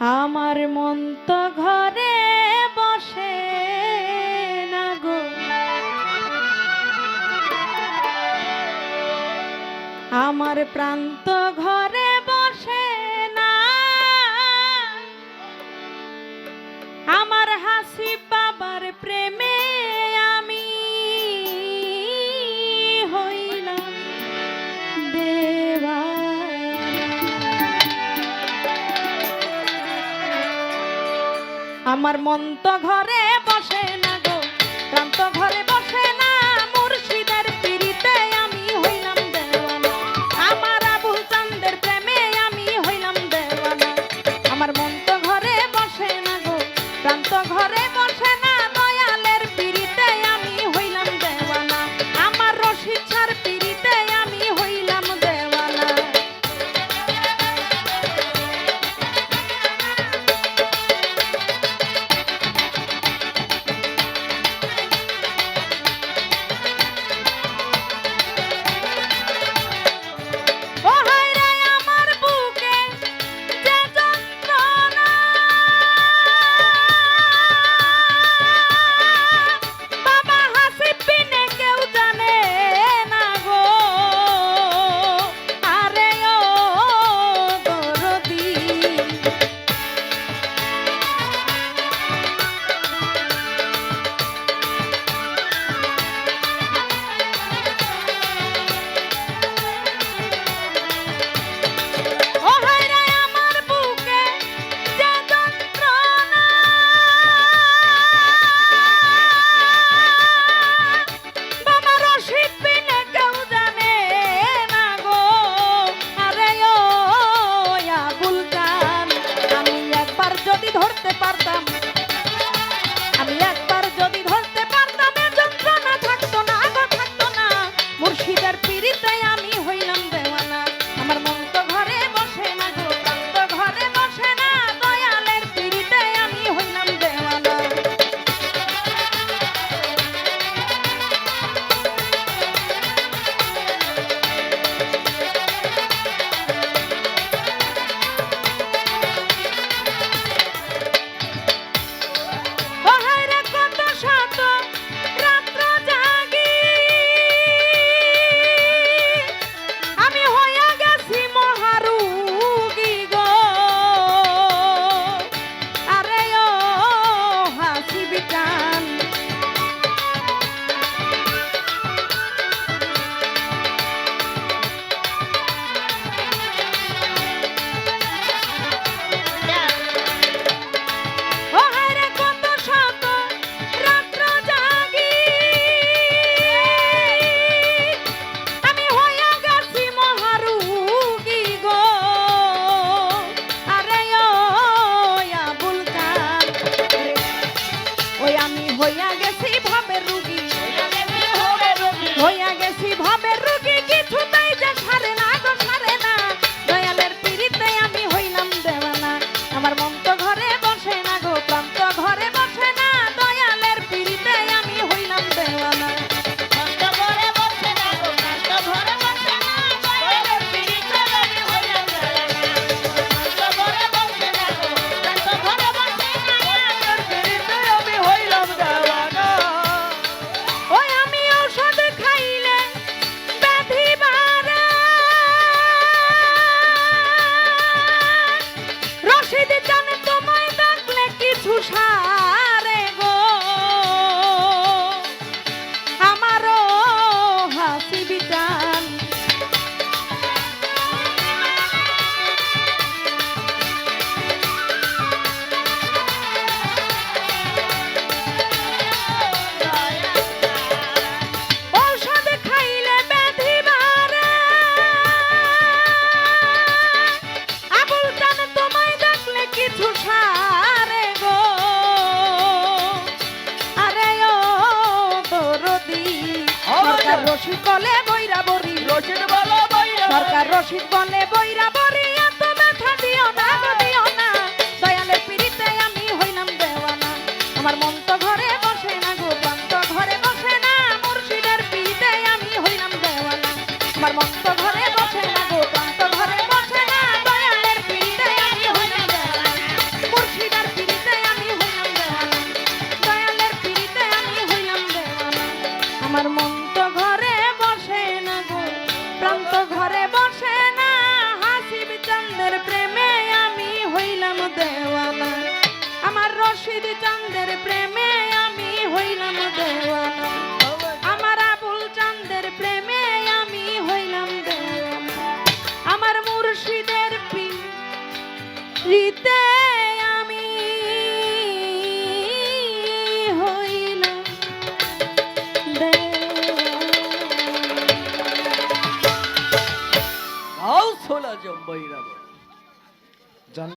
আমার মন তো ঘরে বসে না গো। আমার প্রাণ তো ঘরে বসে না। আমার হাসি বাবার প্রেমে আমার মন তো ঘরে বসে না গো প্রান্ত ঘরে বসে মুর্শিদার পীড়িতায় আমি রশিদ বলে বৈরা বরি রশিদ বলে বৈরা সরকার রশিদ বলে বৈরা বরি মুর্শিদ চাঁদের প্রেমে আমি হইলাম দেওয়ানা। আমার আবুল চাঁদের প্রেমে আমি হইলাম দেওয়ানা। আমার মুর্শিদের রীতে আমি হইলাম দেওয়ানা। গাও সোলা জম্বইরা